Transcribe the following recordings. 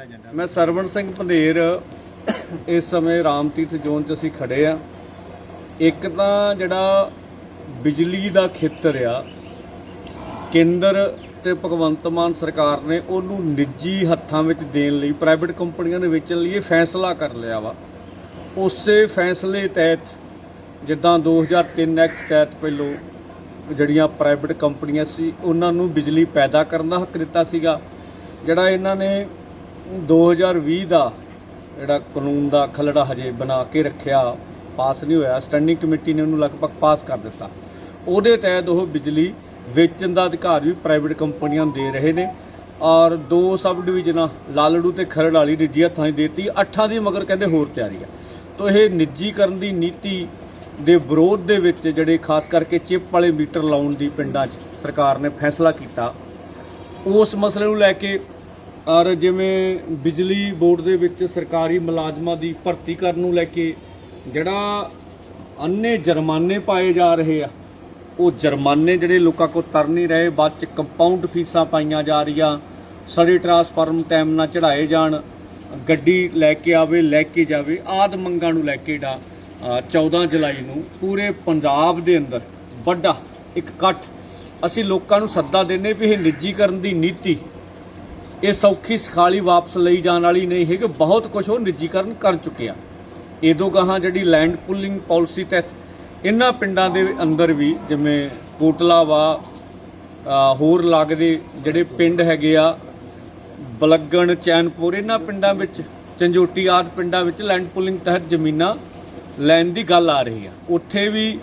ਜਿਹੜਾ ਮੈਂ ਸਰਵਣ ਸਿੰਘ ਪੰਧੇਰ ਇਸ ਸਮੇਂ ਰਾਮਤੀਰਥ ਜ਼ੋਨ 'ਚ ਅਸੀਂ ਖੜੇ ਆ। ਇੱਕ ਤਾਂ ਜਿਹੜਾ ਬਿਜਲੀ ਦਾ ਖੇਤਰ ਆ, ਕੇਂਦਰ ਤੇ ਭਗਵੰਤ ਮਾਨ ਸਰਕਾਰ ਨੇ ਉਹਨੂੰ ਨਿੱਜੀ ਹੱਥਾਂ ਵਿੱਚ ਦੇਣ ਲਈ ਪ੍ਰਾਈਵੇਟ ਕੰਪਨੀਆਂ ਨੇ ਵੇਚਣ ਲਈ ਇਹ ਫੈਸਲਾ ਕਰ ਲਿਆ ਵਾ। ਉਸੇ ਫੈਸਲੇ ਤਹਿਤ, ਜਿੱਦਾਂ 2003 ਐਕਟ ਤਹਿਤ ਪਹਿਲੋਂ ਜਿਹੜੀਆਂ ਪ੍ਰਾਈਵੇਟ ਕੰਪਨੀਆਂ ਸੀ, ਉਹਨਾਂ ਨੂੰ ਬਿਜਲੀ ਪੈਦਾ ਕਰਨ ਦਾ ਹੱਕ ਦਿੱਤਾ ਸੀਗਾ। ਜਿਹੜਾ ਇਹਨਾਂ ਨੇ 2020 ਦਾ ਜਿਹੜਾ ਕਾਨੂੰਨ ਦਾ ਖਲੜਾ ਹਜੇ ਬਣਾ ਕੇ ਰੱਖਿਆ, ਪਾਸ ਨਹੀਂ ਹੋਇਆ। ਸਟੈਂਡਿੰਗ ਕਮੇਟੀ ਨੇ ਉਹਨੂੰ ਲਗਭਗ ਪਾਸ ਕਰ ਦਿੱਤਾ। ਉਹਦੇ ਤਹਿਤ ਉਹ ਬਿਜਲੀ ਵੇਚਣ ਦਾ ਅਧਿਕਾਰ ਵੀ ਪ੍ਰਾਈਵੇਟ ਕੰਪਨੀਆਂ ਨੂੰ ਦੇ ਰਹੇ ਨੇ ਔਰ ਦੋ ਸਬ ਡਿਵੀਜ਼ਨਾਂ, ਲਾਲੜੂ ਤੇ ਖਰੜ ਵਾਲੀ ਨਿੱਜੀ ਹੱਥਾਂ 'ਚ ਦੇਤੀ। ਅੱਠਾਂ ਦੀ ਮਗਰ ਕਹਿੰਦੇ ਹੋਰ ਤਿਆਰੀ ਆ। ਤੋ ਇਹ ਨਿੱਜੀਕਰਨ ਦੀ ਨੀਤੀ ਦੇ ਵਿਰੋਧ ਦੇ ਵਿੱਚ ਜਿਹੜੇ ਖਾਸ ਕਰਕੇ ਚਿਪ ਵਾਲੇ ਮੀਟਰ ਲਾਉਣ ਦੀ ਪਿੰਡਾਂ 'ਚ ਸਰਕਾਰ ਨੇ ਫੈਸਲਾ ਕੀਤਾ। ਉਸ ਮਸਲੇ ਨੂੰ ਲੈ ਕੇ ਔਰ ਜਿਵੇਂ ਬਿਜਲੀ ਬੋਰਡ ਦੇ ਵਿੱਚ ਸਰਕਾਰੀ ਮੁਲਾਜ਼ਮਾਂ ਦੀ ਭਰਤੀ ਕਰਨ ਨੂੰ ਲੈ ਕੇ ਜਿਹੜਾ ਅੰਨੇ ਜੁਰਮਾਨੇ ਪਾਏ ਜਾ ਰਹੇ ਆ, ਉਹ ਜੁਰਮਾਨੇ ਜਿਹੜੇ ਲੋਕਾਂ ਕੋਲ ਤਰ ਨਹੀਂ ਰਹੇ, ਬਾਅਦ ਚ ਕੰਪਾਊਂਡ ਫੀਸਾਂ ਪਾਈਆਂ ਜਾ ਰਹੀਆਂ, ਸੜੇ ਟਰਾਂਸਫਾਰਮ ਟਾਈਮ ਨਾਲ ਚੜਾਏ ਜਾਣ, ਗੱਡੀ ਲੈ ਕੇ ਆਵੇ, ਲੈ ਕੇ ਜਾਵੇ, ਆਦ ਮੰਗਾਂ ਨੂੰ ਲੈ ਕੇ ਡਾ 14 ਜੁਲਾਈ ਨੂੰ ਪੂਰੇ ਪੰਜਾਬ ਦੇ ਅੰਦਰ ਵੱਡਾ ਇੱਕ ਇਕੱਠ ਅਸੀਂ ਲੋਕਾਂ ਨੂੰ ਸੱਦਾ ਦਿੰਨੇ ਵੀ ਇਹ ਨਿੱਜੀਕਰਨ ਦੀ ਨੀਤੀ ਇਹ ਸੌਖੀ ਸਖਾਲੀ ਵਾਪਸ ਲਈ ਜਾਣ ਵਾਲੀ ਨਹੀਂ ਹੈ ਕਿ ਬਹੁਤ ਕੁਝ ਉਹ ਨਿੱਜੀਕਰਨ ਕਰ ਚੁੱਕਿਆ ਇਦੋਂ ਗਾਹਾਂ ਜਿਹੜੀ ਲੈਂਡ ਪੁਲਿੰਗ ਪਾਲਿਸੀ ਤਹਿਤ ਇਹਨਾਂ ਪਿੰਡਾਂ ਦੇ ਅੰਦਰ ਵੀ ਜਿਵੇਂ ਕੋਟਲਾ ਵਾ ਅ, ਹੋਰ ਲੱਗਦੇ ਜਿਹੜੇ ਪਿੰਡ ਹੈਗੇ ਆ ਬਲੱਗਣ ਚੈਨਪੁਰ ਇਹਨਾਂ ਪਿੰਡਾਂ ਵਿੱਚ ਚੰਜੋਟੀ ਆਦ ਪਿੰਡਾਂ ਵਿੱਚ ਲੈਂਡ ਪੁਲਿੰਗ ਤਹਿਤ ਜ਼ਮੀਨਾਂ ਲੈਣ ਦੀ ਗੱਲ ਆ ਰਹੀ ਆ। ਉੱਥੇ ਵੀ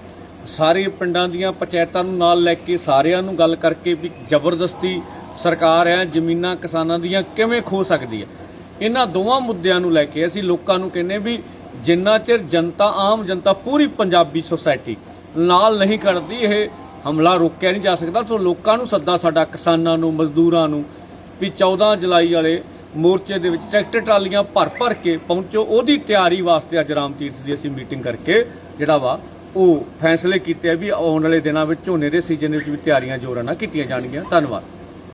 ਸਾਰੇ ਪਿੰਡਾਂ ਦੀਆਂ ਪੰਚਾਇਤਾਂ ਨੂੰ ਨਾਲ ਲੈ ਕੇ ਸਾਰਿਆਂ ਨੂੰ ਗੱਲ ਕਰਕੇ ਵੀ ਜ਼ਬਰਦਸਤੀ ਸਰਕਾਰ ਹੈ, ਜ਼ਮੀਨਾਂ ਕਿਸਾਨਾਂ ਦੀਆਂ ਕਿਵੇਂ ਖੋ ਸਕਦੀ ਹੈ? ਇਹਨਾਂ ਦੋਵਾਂ ਮੁੱਦਿਆਂ ਨੂੰ ਲੈ ਕੇ ਅਸੀਂ ਲੋਕਾਂ ਨੂੰ ਕਹਿੰਨੇ ਵੀ ਜਿੰਨਾ ਚਿਰ ਜਨਤਾ, ਆਮ ਜਨਤਾ ਪੂਰੀ ਪੰਜਾਬੀ ਸੋਸਾਇਟੀ ਨਾਲ ਨਹੀਂ ਕਰਦੀ ਇਹ ਹਮਲਾ ਰੋਕਿਆ ਨਹੀਂ ਜਾ ਸਕਦਾ। ਸੋ ਲੋਕਾਂ ਨੂੰ ਸੱਦਾ ਸਾਡਾ, ਕਿਸਾਨਾਂ ਨੂੰ, ਮਜ਼ਦੂਰਾਂ ਨੂੰ ਵੀ 14 ਜੁਲਾਈ ਵਾਲੇ ਮੋਰਚੇ ਦੇ ਵਿੱਚ ਟਰੈਕਟਰ, ਟਰਾਲੀਆਂ ਭਰ ਭਰ ਕੇ ਪਹੁੰਚੋ। ਉਹਦੀ ਤਿਆਰੀ ਵਾਸਤੇ ਅੱਜ ਰਾਮ ਤੀਰਥ ਦੀ ਅਸੀਂ ਮੀਟਿੰਗ ਕਰਕੇ ਜਿਹੜਾ ਵਾ, ਉਹ ਫੈਸਲੇ ਕੀਤੇ ਆ ਵੀ ਆਉਣ ਵਾਲੇ ਦਿਨਾਂ ਵਿੱਚ ਝੋਨੇ ਦੇ ਸੀਜ਼ਨ ਵਿੱਚ ਵੀ ਤਿਆਰੀਆਂ ਜੋਰਾਂ ਨਾਲ ਕੀਤੀਆਂ ਜਾਣਗੀਆਂ। ਧੰਨਵਾਦ।